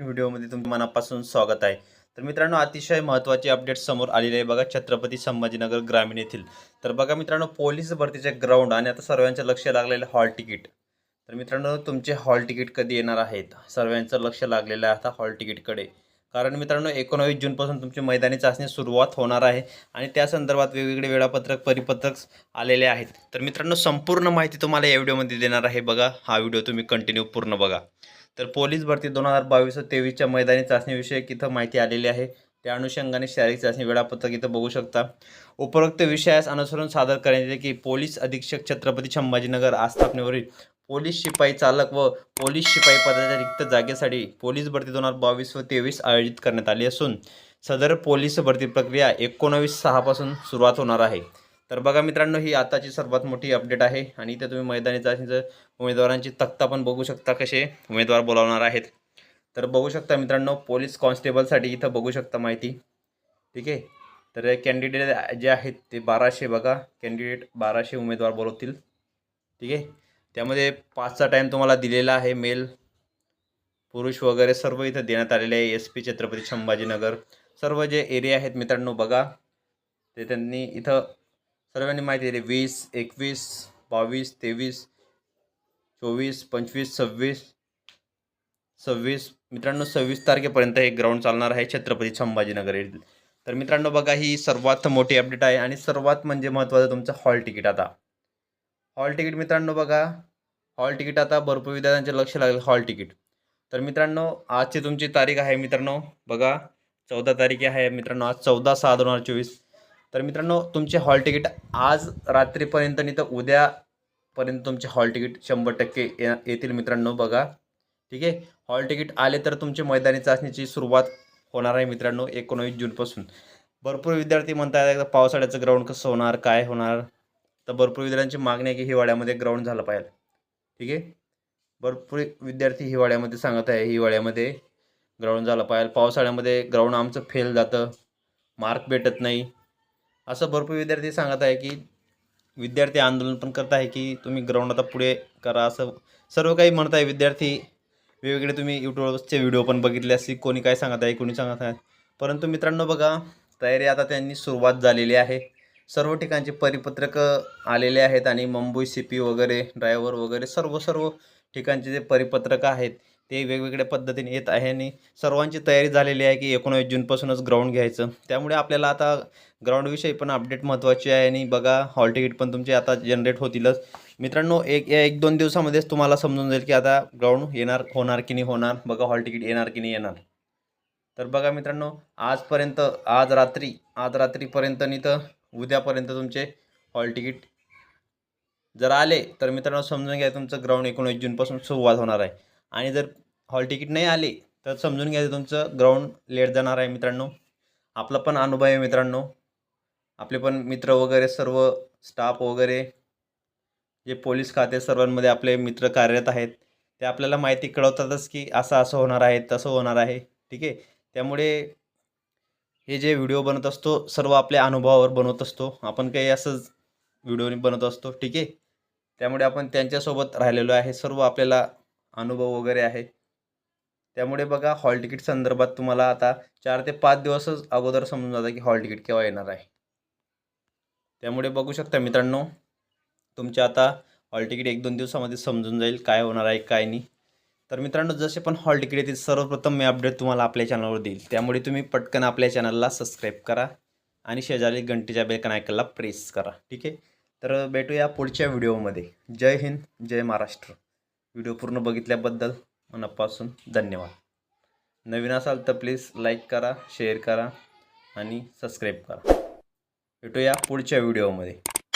व्हिडिओमध्ये तुम्ही मनापासून स्वागत आहे. तर मित्रांनो अतिशय महत्त्वाची अपडेट समोर आलेली आहे बघा छत्रपती संभाजीनगर ग्रामीण येथील. तर बघा मित्रांनो पोलीस भरतीचे ग्राउंड आणि आता सर्वांचं लक्ष लागलेलं हॉल तिकीट तर मित्रांनो तुमचे हॉल तिकीट कधी येणार आहेत? सर्वांचं लक्ष लागलेलं आहे आता हॉल तिकीटकडे कारण मित्रांनो एकोणावीस जूनपासून तुमची मैदानी चाचणी सुरुवात होणार आहे आणि त्या संदर्भात वेगवेगळे वेळापत्रक परिपत्रक आलेले आहेत. तर मित्रांनो संपूर्ण माहिती तुम्हाला या व्हिडिओमध्ये देणार आहे बघा. हा व्हिडिओ तुम्ही कंटिन्यू पूर्ण बघा. तर पोलीस भरती दोन हजार बावीस व तेवीसच्या मैदानी चाचणीविषयक इथं माहिती आलेली आहे. त्या अनुषंगाने शारीरिक चाचणी वेळापत्रक इथं बघू शकता. उपरोक्त विषयास अनुसरून सादर करण्यात येते की पोलीस अधीक्षक छत्रपती संभाजीनगर आस्थापनेवरील पोलीस शिपाई चालक व पोलीस शिपाई पदाच्या रिक्त जागेसाठी पोलीस भरती दोन हजार बावीस व तेवीस आयोजित करण्यात आली असून सदर पोलीस भरती प्रक्रिया एकोणावीस सहापासून सुरुवात होणार आहे. तर बघा मित्रांनो ही आताची सर्वात मोठी अपडेट आहे आणि इथे तुम्ही मैदानी चाचणीचं उमेदवारांची तक्ता पण बघू शकता कसे उमेदवार बोलावणार आहेत. तर बघू शकता मित्रांनो पोलीस कॉन्स्टेबलसाठी इथं बघू शकता माहिती. ठीक आहे? तर कॅन्डिडेट जे आहेत ते बाराशे बघा कॅन्डिडेट बाराशे उमेदवार बोलवतील. ठीक आहे? त्यामध्ये पाचचा टाईम तुम्हाला दिलेला आहे मेल. पुरुष वगैरे सर्व इथं देण्यात आलेले आहे. S P Chhatrapati Sambhajinagar. सर्व जे एरिया आहेत मित्रांनो बघा ते त्यांनी इथं सर्वांनी माहिती दिली. वीस एकवीस बावीस तेवीस चोवीस पंचवीस सव्वीस सव्वीस. मित्रांनो सव्वीस तारखेपर्यंत हे ग्राउंड चालणार आहे छत्रपती संभाजीनगर येथील. तर मित्रांनो बघा ही सर्वात मोठी अपडेट आहे आणि सर्वात म्हणजे महत्त्वाचं तुमचं हॉल तिकीट आता. हॉल तिकीट मित्रांनो बघा. हॉल तिकीट आता भरपूर विद्यार्थ्यांचे लक्ष लागेल हॉल तिकीट तर मित्रांनो आजची तुमची तारीख आहे मित्रांनो बघा. चौदा तारीख आहे मित्रांनो आज चौदा सहा दोन हजार चोवीस. तर मित्रांनो तुमचे हॉल तिकीट आज रात्रीपर्यंत नाही तर उद्यापर्यंत तुमचे हॉल तिकीट शंभर टक्के ये- येतील मित्रांनो बघा. ठीक आहे? हॉल तिकीट आले तर तुमची मैदानी चाचणीची सुरुवात होणार आहे मित्रांनो एकोणावीस जूनपासून. भरपूर विद्यार्थी म्हणतात पावसाळ्याचं ग्राउंड कसं होणार? काय होणार? तर भरपूर विद्यार्थ्यांची मागणी आहे की हिवाळ्यामध्ये ग्राउंड झालं पाहिजे. ठीक आहे? भरपूर विद्यार्थी हिवाळ्यामध्ये सांगत आहे हिवाळ्यामध्ये ग्राउंड झालं पाहिजे. पावसाळ्यामध्ये ग्राउंड आमचं फेल जातं. मार्क भेटत नाही. असं भरपूर विद्यार्थी सांगत आहे की विद्यार्थी आंदोलन पण करत आहे की तुम्ही ग्राउंड आता पुढे करा असं सर्व काही म्हणत आहे विद्यार्थी. वेगवेगळे तुम्ही यूट्यूबवरचे व्हिडिओ पण बघितले असतील कोणी काय सांगत आहे कोणी सांगत आहे परंतु मित्रांनो बघा तयारी आता त्यांनी सुरुवात झालेली आहे. सर्व ठिकाणचे परिपत्रक आलेले आहेत आणि मुंबई सी पी वगैरे ड्रायव्हर वगैरे सर्व सर्व ठिकाणचे जे परिपत्रकं आहेत ते वेगवेगळ्या पद्धतीने येत आहे आणि सर्वांची तयारी झालेली आहे की एकोणावीस जूनपासूनच ग्राउंड घ्यायचं. त्यामुळे आपल्याला आता ग्राउंडविषयी पण अपडेट महत्त्वाची आहे आणि बघा हॉल तिकीट पण तुमचे आता जनरेट होतीलच. मित्रांनो एक या एक दोन दिवसामध्येच तुम्हाला समजून जाईल की आता ग्राउंड येणार होणार की नाही होणार. बघा हॉल तिकीट येणार की नाही येणार. तर बघा मित्रांनो आजपर्यंत आज रात्री आज रात्रीपर्यंत नाही तर उद्यापर्यंत तुमचे हॉल तिकीट जर आले तर मित्रांनो समजून घ्या तुमचं ग्राउंड एकोणीस जूनपासून सुरुवात होणार आहे. आणि जर हॉल तिकीट नाही आले तर समजून घ्या तुमचं ग्राउंड लेट जाणार आहे मित्रांनो. आपला पण अनुभव आहे मित्रांनो. आपले पण मित्र वगैरे सर्व स्टाफ वगैरे जे पोलीस खाते सर्वांमध्ये आपले मित्र कार्यरत आहेत ते आपल्याला माहिती कळवतातच की असं असं होणार आहे तसं होणार आहे. ठीक आहे? त्यामुळे हे जे व्हिडिओ बनत असतो सर्व आपल्या अनुभवावर बनवत असतो. आपण काही असंच व्हिडिओ बनवत असतो. ठीक आहे? त्यामुळे आपण त्यांच्यासोबत राहिलेलो आहे. सर्व आपल्याला अनुभव वगैरे आहे. त्यामुळे बघा हॉल तिकीट संदर्भात तुम्हाला आता चार ते पाच दिवसच अगोदर समजून जातं की हॉल तिकीट केव्हा येणार आहे. त्यामुळे बघू शकता मित्रांनो तुमच्या आता हॉल तिकीट एक दोन दिवसामध्ये समजून जाईल काय होणार आहे काय नाही. तर मित्रांनो जसे पण हॉल तिकीट येतील सर्वप्रथम मी अपडेट तुम्हाला आपल्या चॅनलवर देईल. त्यामुळे तुम्ही पटकन आपल्या चॅनलला सबस्क्राईब करा आणि शेजारी घंटीच्या बेलकन आयकनला प्रेस करा. ठीक आहे? तर भेटूया पुढच्या व्हिडिओमध्ये जय हिंद जय महाराष्ट्र. व्हिडिओ पूर्ण बघितल्याबद्दल मनापासून धन्यवाद. नवीन असाल तर प्लीज लाईक करा शेअर करा आणि सबस्क्राईब करा. भेटूया पुढच्या व्हिडिओमध्ये